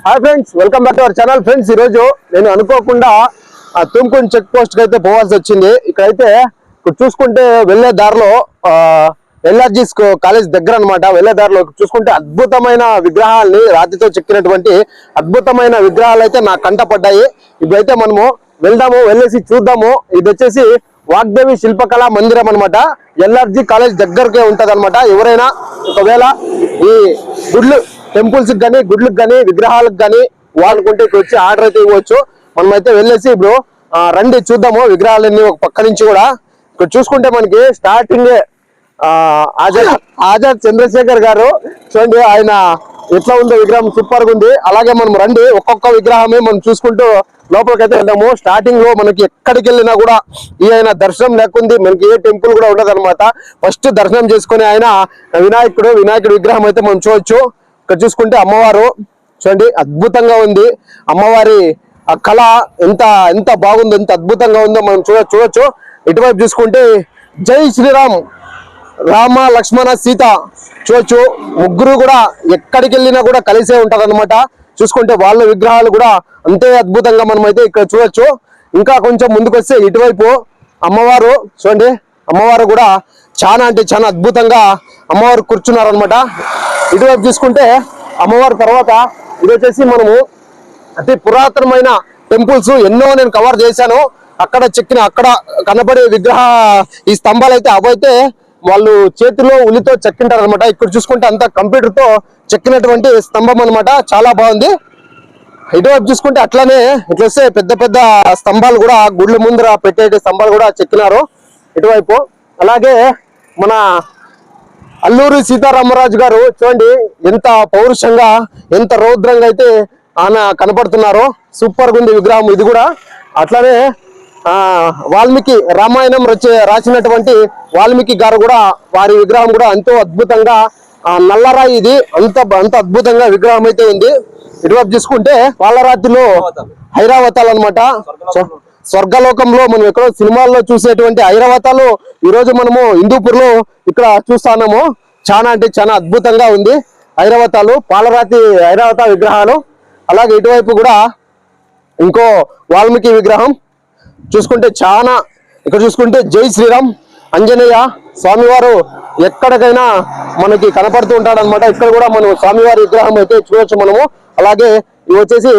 Hi friends welcome back to our channel friends ఈ రోజు నేను అనుకోకుండా ఆ తుమ్కున్ చెక్ పోస్ట్కి అయితే పోవాల్సి వచ్చింది. ఇక్కడైతే ఇక్కడ చూసుకుంటే వెళ్ళే దారిలో ఎల్ఆర్జీస్ కాలేజ్ దగ్గర అన్నమాట వెళ్ళే దారిలో చూసుకుంటే అద్భుతమైన విగ్రహాల్ని రాతితో చెక్కినటువంటి అద్భుతమైన విగ్రహాలు అయితే నా కంట పడ్డాయి. ఇప్పుడైతే మనము వెళ్దాము వెళ్ళేసి చూద్దాము. ఇది వచ్చేసి వాగ్దేవి శిల్పకళా మందిరం అనమాట ఎల్ఆర్జీ కాలేజ్ దగ్గరకే ఉంటది ఎవరైనా ఒకవేళ ఈ గుడ్లు టెంపుల్స్ కానీ గుడ్లకు కానీ విగ్రహాలకు కానీ వాడుకుంటే ఇక్కడ వచ్చి ఆర్డర్ అయితే ఇవ్వచ్చు. మనమైతే వెళ్ళేసి ఇప్పుడు రండి చూద్దాము విగ్రహాలన్నీ ఒక పక్క నుంచి కూడా. ఇక్కడ చూసుకుంటే మనకి స్టార్టింగ్ ఆజాద్ ఆజాద్ చంద్రశేఖర్ గారు చూడండి ఆయన ఎట్లా ఉందో విగ్రహం సూపర్గా ఉంది. అలాగే మనం రండి ఒక్కొక్క విగ్రహమే మనం చూసుకుంటూ లోపలికైతే వెళ్దాము. స్టార్టింగ్లో మనకి ఎక్కడికి వెళ్ళినా కూడా ఈ ఆయన దర్శనం లేకుంది. మనకి ఏ టెంపుల్ కూడా ఉండదు అనమాట ఫస్ట్ దర్శనం చేసుకుని ఆయన వినాయకుడు. వినాయకుడి విగ్రహం అయితే మనం చూడొచ్చు. ఇక్కడ చూసుకుంటే అమ్మవారు చూడండి అద్భుతంగా ఉంది. అమ్మవారి ఆ కళ ఎంత ఎంత బాగుందో ఎంత అద్భుతంగా ఉందో మనం చూడ చూడొచ్చు. ఇటువైపు చూసుకుంటే జై శ్రీరామ్. రామ లక్ష్మణ సీత చూడొచ్చు ముగ్గురు కూడా ఎక్కడికి వెళ్ళినా కూడా కలిసే ఉంటారనమాట చూసుకుంటే వాళ్ళ విగ్రహాలు కూడా అంతే అద్భుతంగా మనం అయితే ఇక్కడ చూడొచ్చు. ఇంకా కొంచెం ముందుకొస్తే ఇటువైపు అమ్మవారు చూడండి అమ్మవారు కూడా చాలా అంటే చాలా అద్భుతంగా అమ్మవారు కూర్చున్నారు అనమాట ఇటువైపు చూసుకుంటే అమ్మవారి తర్వాత ఇది వచ్చేసి మనము అతి పురాతనమైన టెంపుల్స్ ఎన్నో నేను కవర్ చేశాను. అక్కడ చెక్కిన అక్కడ కనబడే విగ్రహ ఈ స్తంభాలు అయితే అవైతే వాళ్ళు చేతిలో ఉలితో చెక్కింటారు అనమాట ఇక్కడ చూసుకుంటే అంతా కంప్యూటర్తో చెక్కినటువంటి స్తంభం అనమాట చాలా బాగుంది. ఇటువైపు చూసుకుంటే అట్లానే ఇట్లా పెద్ద పెద్ద స్తంభాలు కూడా గుళ్ళ ముందర పెట్టే స్తంభాలు కూడా చెక్కినారు. ఇటువైపు అలాగే మన అల్లూరి సీతారామరాజు గారు చూడండి ఎంత పౌరుషంగా ఎంత రౌద్రంగా అయితే ఆయన కనపడుతున్నారు. సూపర్గా ఉంది విగ్రహం ఇది కూడా. అట్లానే వాల్మీకి రామాయణం రచ రాసినటువంటి వాల్మీకి గారు కూడా వారి విగ్రహం కూడా ఎంతో అద్భుతంగా ఆ నల్లరాయి ఇది. అంత అంత అద్భుతంగా విగ్రహం అయితే ఉంది. ఇటువైపు చూసుకుంటే పాలరాతిలో హైరావతాలు అనమాట స్వర్గలోకంలో మనం ఎక్కడో సినిమాల్లో చూసేటువంటి ఐరావతాలు ఈ రోజు మనము హిందూపూర్లో ఇక్కడ చూస్తున్నాము చాలా అంటే చాలా అద్భుతంగా ఉంది. ఐరావతాలు పాలరాతి ఐరావత విగ్రహాలు. అలాగే ఇటువైపు కూడా ఇంకో వాల్మీకి విగ్రహం. చూసుకుంటే చాలా ఇక్కడ చూసుకుంటే జై శ్రీరామ్ అంజనేయ స్వామివారు ఎక్కడికైనా మనకి కనపడుతూ ఉంటాడనమాట ఇక్కడ కూడా మనం స్వామివారి విగ్రహం అయితే చూడొచ్చు మనము. అలాగే ఇవి వచ్చేసి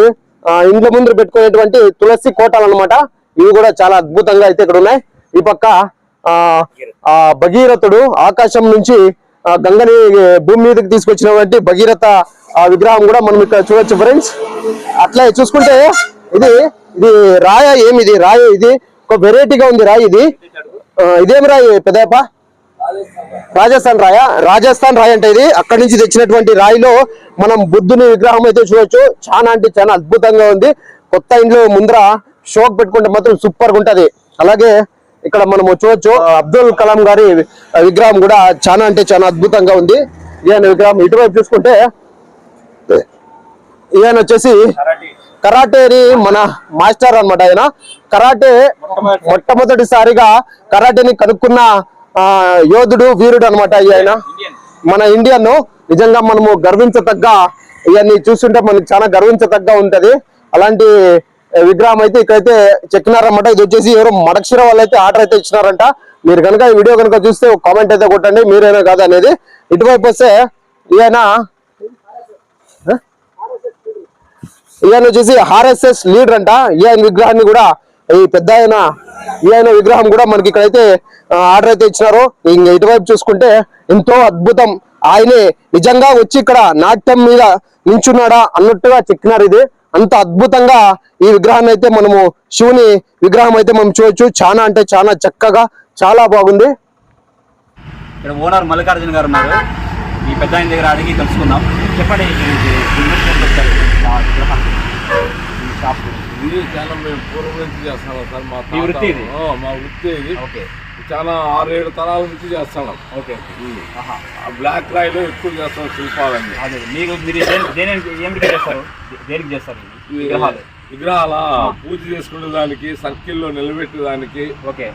ఇండ్ల ముందు పెట్టుకునేటువంటి తులసి కోటలు అనమాట ఇవి కూడా చాలా అద్భుతంగా అయితే ఇక్కడ ఉన్నాయి. ఈ పక్క ఆ భగీరథుడు ఆకాశం నుంచి గంగని భూమి మీదకి తీసుకొచ్చినటువంటి భగీరథ విగ్రహం కూడా మనం ఇక్కడ చూడొచ్చు ఫ్రెండ్స్ అట్లా చూసుకుంటే ఇది ఇది రాయ ఏమిది? రాయ ఇది ఒక వెరైటీగా ఉంది రాయి ఇది. ఇదేమి రాయి పెద్దప్ప రాజస్థాన్ రాయ. రాజస్థాన్ రాయి అంటే ఇది. అక్కడి నుంచి తెచ్చినటువంటి రాయిలో మనం బుద్ధుని విగ్రహం అయితే చూడొచ్చు. చాలా అంటే చాలా అద్భుతంగా ఉంది. కొత్త ఇంట్లో ముందర షోక్ పెట్టుకుంటే మాత్రం సూపర్గా ఉంటది. అలాగే ఇక్కడ మనం చూడొచ్చు అబ్దుల్ కలాం గారి విగ్రహం కూడా చాలా అంటే చాలా అద్భుతంగా ఉంది. ఈయన విగ్రహం ఇటువైపు చూసుకుంటే ఈయన వచ్చేసి కరాటేని మన మాస్టర్ అన్నమాట ఆయన. కరాటే మొట్టమొదటిసారిగా కరాటేని కనుక్కున్న యోధుడు వీరుడు అనమాట ఆయన. మన ఇండియన్ నిజంగా మనము గర్వించతగ్గ ఇవన్నీ చూస్తుంటే మనకి చాలా గర్వించతగ్గ ఉంటది. అలాంటి విగ్రహం అయితే ఇక్కడైతే చెక్కినారనమాట ఇది వచ్చేసి ఎవరో మడక్షిర వాళ్ళు అయితే ఆర్డర్ అయితే ఇచ్చినారంట. మీరు కనుక ఈ వీడియో కనుక చూస్తే కామెంట్ అయితే కొట్టండి. మీరేనా కాదు అనేది. ఇటువైపు వస్తే ఈయన ఈయన వచ్చేసి ఆర్ఎస్ఎస్ లీడర్ అంట. ఈయన విగ్రహాన్ని కూడా ఈ పెద్ద ఆయన ఈయన విగ్రహం కూడా మనకి ఇక్కడైతే ఆర్డర్ అయితే ఇచ్చినారు. ఇంక ఇటువైపు చూసుకుంటే ఎంతో అద్భుతం. ఆయనే నిజంగా వచ్చి ఇక్కడ నాట్యం మీద నించున్నాడా అన్నట్టుగా చెక్కినారు ఇది. అంత అద్భుతంగా ఈ విగ్రహాన్ని అయితే మనము శివుని విగ్రహం అయితే మనం చూడొచ్చు. చాలా అంటే చాలా చక్కగా చాలా బాగుంది. ఇక్కడ ఓనర్ మల్లికార్జున గారు ఉన్నారు. ఈ పెద్ద దగ్గర అడిగి తెలుసుకుందాం చెప్పండి. ఈ షాప్ గురించి. ఇది చాలా మేము పూర్వం నుంచి చేస్తున్నాం సార్ మా మీ వృత్తి ఇది? తాత- ఆ, మా వృత్తి ఇది ఓకే. చాలా ఆరేడు తరాల నుంచి చేస్తున్నాం. ఓకే. ఆహా. ఆ బ్లాక్ రాయిలో ఎక్కువ చేస్తాం శిల్పాలన్నీ. అదే మీకు మీరు దేని- చేస్తారు? దే- దేనికి చేస్తారు విగ్రహాలు. విగ్రహాల? పూజ చేసుకునే దానికి సర్కిల్లో నిలబెట్టే దానికి. ఓకే.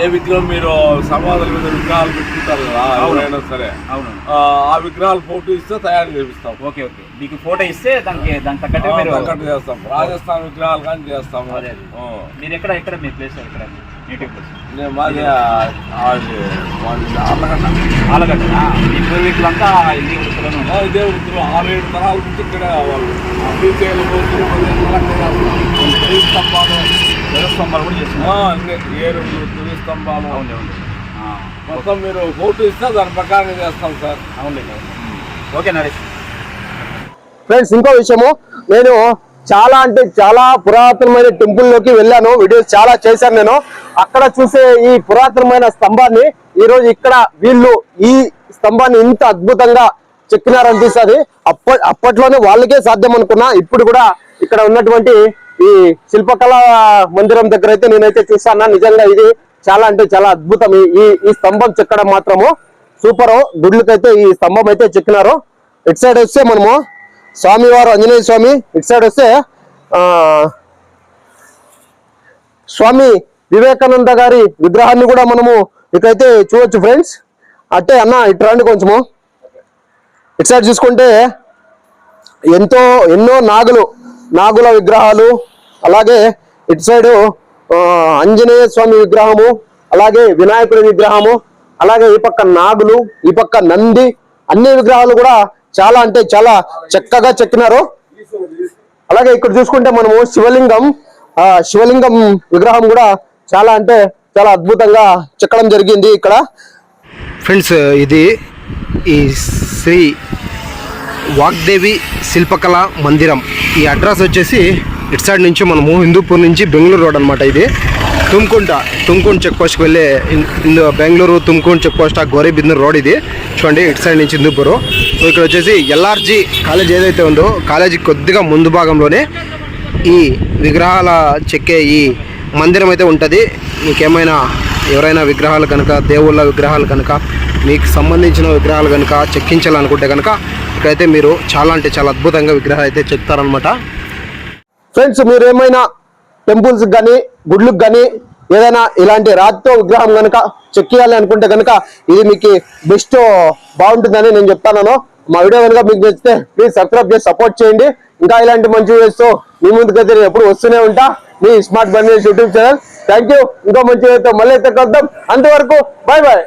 ఏ విగ్రహం మీరు సమాధుల మీద విగ్రహాలు పెట్టుకుంటారు కదా ఎవరైనా సరే. అవును. ఆ, విగ్రహాలు ఫోటో ఇస్తే తయారు చేపిస్తాం. Okay okay. మీకు ఫోటో ఇస్తే దానికి దానికి తగ్గట్టు చేస్తాం. రాజస్థాన్ విగ్రహాలు కానీ. ఆ. మీరు ఎక్కడ ఎక్కడ మీ ప్లేస్ ఎక్కడ? మాది. ఆలగడ్డ. మీ పూర్వీకులంతా ఇది వృత్తిలోనే ఇదే వృత్తిలో ఆరేడు తరాల నుంచి ఇక్కడ వాళ్ళు. ఇక్కడ త్రీ స్తంభాలు. స్తంభాలు కూడా ఆ, చేస్తున్నారు ఏరులు త్రీ స్తంభాలు. ఆ, మొత్తం మీరు ఫోటో ఇస్తే దాని ప్రకారం చేస్తాం సార్. అవునులే ఓకే నరేష్. ఫ్రెండ్స్ ఇంకో విషయము. నేను చాలా అంటే చాలా పురాతనమైన టెంపుల్లోకి వెళ్ళాను. వీడియోస్ చాలా చేశాను నేను. అక్కడ చూసే ఈ పురాతనమైన స్తంభాన్ని ఈ రోజు ఇక్కడ వీళ్ళు ఈ స్తంభాన్ని ఇంత అద్భుతంగా చెక్కినారనిపిస్తుంది అప్ప అప్పట్లోనే వాళ్ళకే సాధ్యం అనుకున్నా. ఇప్పుడు కూడా ఇక్కడ ఉన్నటువంటి ఈ శిల్పకళా మందిరం దగ్గర అయితే నేనైతే చూసాను నిజంగా ఇది చాలా అంటే చాలా అద్భుతం. ఈ- ఈ స్తంభం చెక్కడం మాత్రము సూపర్. గుడ్లకైతే ఈ స్తంభం అయితే చెక్కినారు. ఇటు సైడ్ వస్తే మనము స్వామివారు ఆంజనేయ స్వామి ఇటు సైడ్ వస్తే స్వామి వివేకానంద గారి విగ్రహాన్ని కూడా మనము ఇక్కడైతే చూడొచ్చు ఫ్రెండ్స్. అట్టే అన్న ఇటు రండి కొంచెము. ఇటు సైడ్ చూసుకుంటే ఎంతో ఎన్నో నాగులు నాగుల విగ్రహాలు అలాగే ఇటు సైడు ఆంజనేయ స్వామి విగ్రహము అలాగే వినాయకుడి విగ్రహము అలాగే ఈ పక్క నాగులు ఈ పక్క నంది అన్ని విగ్రహాలు కూడా చాలా అంటే చాలా చక్కగా చెక్కినారు. అలాగే ఇక్కడ చూసుకుంటే మనము శివలింగం ఆ శివలింగం విగ్రహం కూడా చాలా అంటే చాలా అద్భుతంగా చెక్కడం జరిగింది ఇక్కడ. ఫ్రెండ్స్ ఇది ఈ శ్రీ వాగ్దేవి శిల్పకళ మందిరం. ఈ అడ్రస్ వచ్చేసి ఇటు సైడ్ నుంచి మనము హిందూపూర్ నుంచి బెంగళూరు రోడ్ అనమాట ఇది. తుమ్కుంట తుమ్కుంట చెక్ పోస్ట్కి వెళ్ళే ఇందు బెంగళూరు తుమ్కుంట చెక్ పోస్ట్ ఆ గోరేబిందూరు రోడ్ ఇది చూడండి ఇటు సైడ్ నుంచి హిందూపూర్ సో ఇక్కడ వచ్చేసి ఎల్ఆర్జీ కాలేజ్ ఏదైతే ఉందో కాలేజీ కొద్దిగా ముందు భాగంలోనే ఈ విగ్రహాల చెక్కే ఈ మందిరం అయితే ఉంటుంది మీకేమైనా ఎవరైనా విగ్రహాలు కనుక దేవుళ్ళ విగ్రహాలు కనుక మీకు సంబంధించిన విగ్రహాలు కనుక చెక్కించాలనుకుంటే కనుక ఇక్కడైతే మీరు చాలా అంటే చాలా అద్భుతంగా విగ్రహాలు అయితే చెక్తారనమాట ఫ్రెండ్స్ మీరు ఏమైనా టెంపుల్స్ కానీ గుడ్లకు కానీ ఏదైనా ఇలాంటి రాతితో విగ్రహం కనుక చెక్కియాలి అనుకుంటే కనుక ఇది మీకు బెస్ట్ బాగుంటుందని నేను చెప్తాను మా వీడియో కనుక మీకు నచ్చితే ప్లీజ్ సబ్స్క్రైబ్ చేసి సపోర్ట్ చేయండి. ఇంకా ఇలాంటి మంచి వీడియోస్ మీ ముందుకైతే నేను ఎప్పుడు వస్తూనే ఉంటా. మీ smart Bandi YouTube channel thank you ఇంకో మంచి మళ్ళీ అయితే కలుద్దాం. అంతవరకు బాయ్ బాయ్